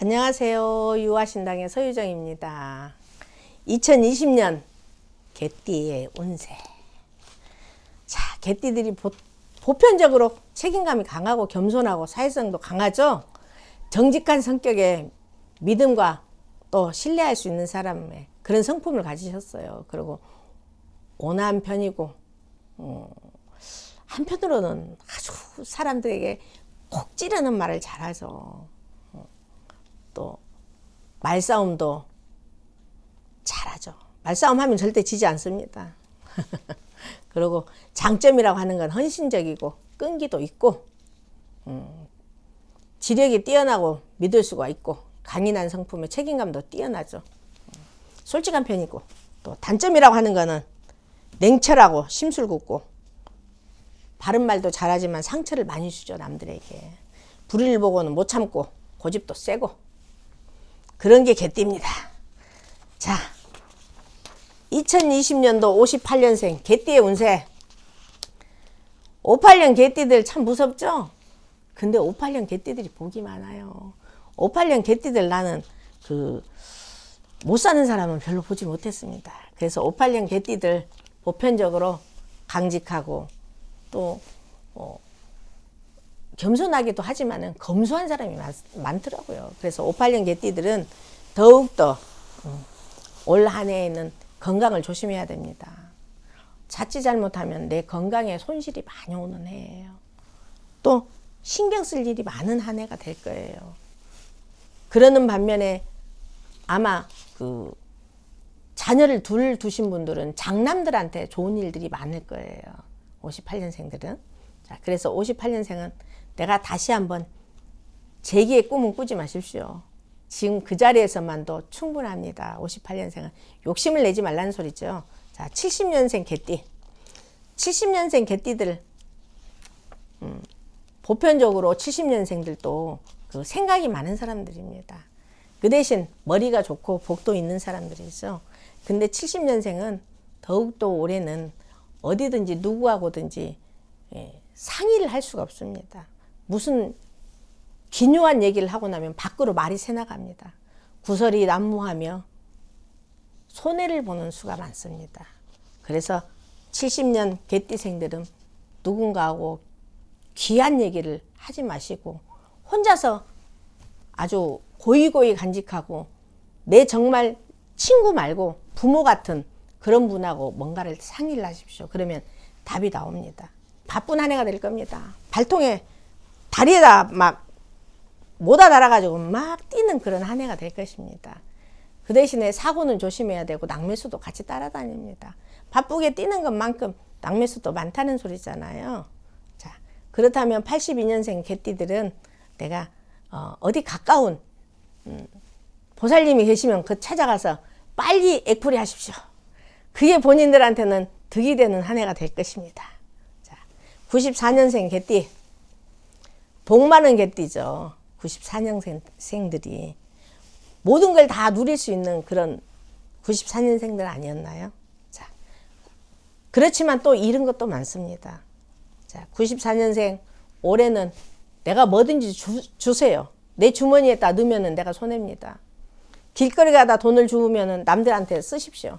안녕하세요. 유아신당의 서유정입니다. 2020년 개띠의 운세. 자, 개띠들이 보, 보편적으로 책임감이 강하고 겸손하고 사회성도 강하죠. 정직한 성격에 믿음과 또 신뢰할 수 있는 사람의 그런 성품을 가지셨어요. 그리고 온화한 편이고 어, 한편으로는 아주 사람들에게 콕 찌르는 말을 잘하죠. 또 말싸움도 잘하죠. 말싸움 하면 절대 지지 않습니다. 그리고 장점이라고 하는 건 헌신적이고 끈기도 있고 음, 지력이 뛰어나고 믿을 수가 있고 강인한 성품의 책임감도 뛰어나죠. 음, 솔직한 편이고 또 단점이라고 하는 거는 냉철하고 심술궂고 바른 말도 잘하지만 상처를 많이 주죠 남들에게 불의를 보고는 못 참고 고집도 세고 그런 게 개띠입니다. 자, 2020년도 58년생 개띠의 운세. 58년 개띠들 참 무섭죠? 근데 58년 개띠들이 복이 많아요. 58년 개띠들 나는 그 못 사는 사람은 별로 보지 못했습니다. 그래서 58년 개띠들 보편적으로 강직하고 또 어, 겸손하기도 하지만은 검소한 사람이 많, 더라고요 그래서 58년 개띠들은 더욱더 음, 올한 해에는 건강을 조심해야 됩니다. 자칫 잘못하면 내 건강에 손실이 많이 오는 해예요. 또 신경 쓸 일이 많은 한 해가 될 거예요. 그러는 반면에 아마 그 자녀를 둘 두신 분들은 장남들한테 좋은 일들이 많을 거예요. 58년생들은. 자, 그래서 58년생은 내가 다시 한번 재기의 꿈은 꾸지 마십시오. 지금 그 자리에서만도 충분합니다. 58년생은 욕심을 내지 말라는 소리죠. 자, 70년생 개띠. 70년생 개띠들 음, 보편적으로 70년생들도 그 생각이 많은 사람들입니다. 그 대신 머리가 좋고 복도 있는 사람들이죠. 근데 70년생은 더욱더 올해는 어디든지 누구하고든지 예, 상의를 할 수가 없습니다. 무슨 기묘한 얘기를 하고 나면 밖으로 말이 새나갑니다. 구설이 난무하며 손해를 보는 수가 많습니다. 그래서 70년 개띠생들은 누군가하고 귀한 얘기를 하지 마시고 혼자서 아주 고이고이 간직하고 내 정말 친구 말고 부모 같은 그런 분하고 뭔가를 상의를 하십시오. 그러면 답이 나옵니다. 바쁜 한 해가 될 겁니다. 발통에 다리에다 막 모다 달아가지고 막 뛰는 그런 한 해가 될 것입니다. 그 대신에 사고는 조심해야 되고 낙매수도 같이 따라다닙니다. 바쁘게 뛰는 것만큼 낙매수도 많다는 소리잖아요. 자, 그렇다면 82년생 개띠들은 내가 어, 어디 가까운 음, 보살님이 계시면 그 찾아가서 빨리 액풀이 하십시오. 그게 본인들한테는 득이 되는 한 해가 될 것입니다. 자, 94년생 개띠. 복 많은 개띠죠. 94년생들이. 모든 걸 다 누릴 수 있는 그런 94년생들 아니었나요? 자, 그렇지만 또 잃은 것도 많습니다. 자, 94년생 올해는 내가 뭐든지 주, 주세요. 내 주머니에다 넣으면 내가 손해입니다. 길거리 가다 돈을 주우면 남들한테 쓰십시오.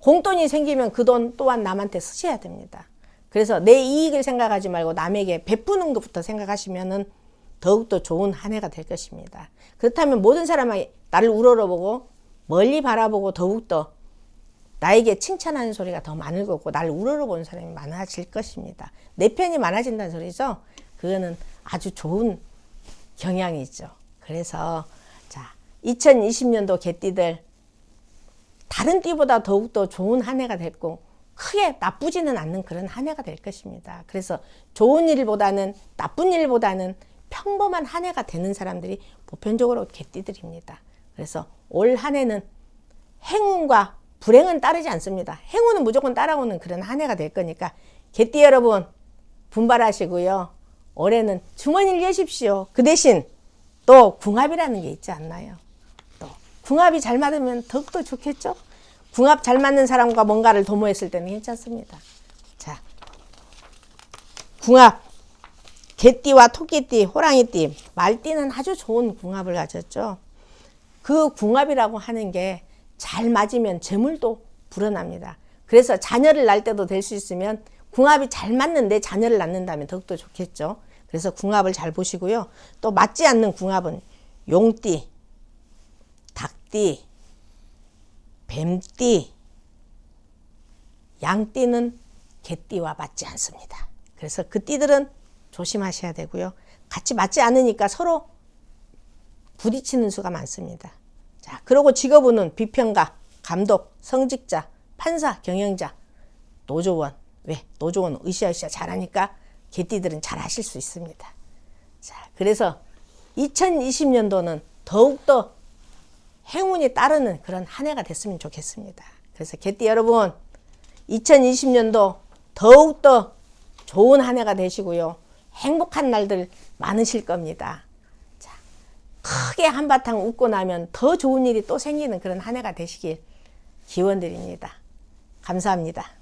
공돈이 생기면 그 돈 또한 남한테 쓰셔야 됩니다. 그래서 내 이익을 생각하지 말고 남에게 베푸는 것부터 생각하시면은 더욱더 좋은 한 해가 될 것입니다. 그렇다면 모든 사람이 나를 우러러보고 멀리 바라보고 더욱더 나에게 칭찬하는 소리가 더 많을 거고 나를 우러러보는 사람이 많아질 것입니다. 내 편이 많아진다는 소리죠. 그거는 아주 좋은 경향이 있죠. 그래서 자 2020년도 개띠들 다른 띠보다 더욱더 좋은 한 해가 됐고 크게 나쁘지는 않는 그런 한 해가 될 것입니다. 그래서 좋은 일보다는 나쁜 일보다는 평범한 한 해가 되는 사람들이 보편적으로 개띠들입니다. 그래서 올 한 해는 행운과 불행은 따르지 않습니다. 행운은 무조건 따라오는 그런 한 해가 될 거니까 개띠 여러분 분발하시고요. 올해는 주머니를 여십시오. 그 대신 또 궁합이라는 게 있지 않나요? 또 궁합이 잘 맞으면 더욱더 좋겠죠? 궁합 잘 맞는 사람과 뭔가를 도모했을 때는 괜찮습니다. 자, 궁합. 개띠와 토끼띠, 호랑이띠, 말띠는 아주 좋은 궁합을 가졌죠. 그 궁합이라고 하는 게 잘 맞으면 재물도 불어납니다. 그래서 자녀를 낳을 때도 될 수 있으면 궁합이 잘 맞는데 자녀를 낳는다면 더욱더 좋겠죠. 그래서 궁합을 잘 보시고요. 또 맞지 않는 궁합은 용띠, 닭띠, 뱀띠, 양띠는 개띠와 맞지 않습니다. 그래서 그 띠들은 조심하셔야 되고요. 같이 맞지 않으니까 서로 부딪히는 수가 많습니다. 자, 그리고 직업운은 비평가, 감독, 성직자, 판사, 경영자, 노조원. 왜? 노조원 으쌰으쌰 잘하니까 개띠들은 잘 하실 수 있습니다. 자, 그래서 2020년도는 더욱더 행운이 따르는 그런 한 해가 됐으면 좋겠습니다. 그래서 개띠 여러분, 2020년도 더욱더 좋은 한 해가 되시고요. 행복한 날들 많으실 겁니다. 자, 크게 한바탕 웃고 나면 더 좋은 일이 또 생기는 그런 한 해가 되시길 기원 드립니다. 감사합니다.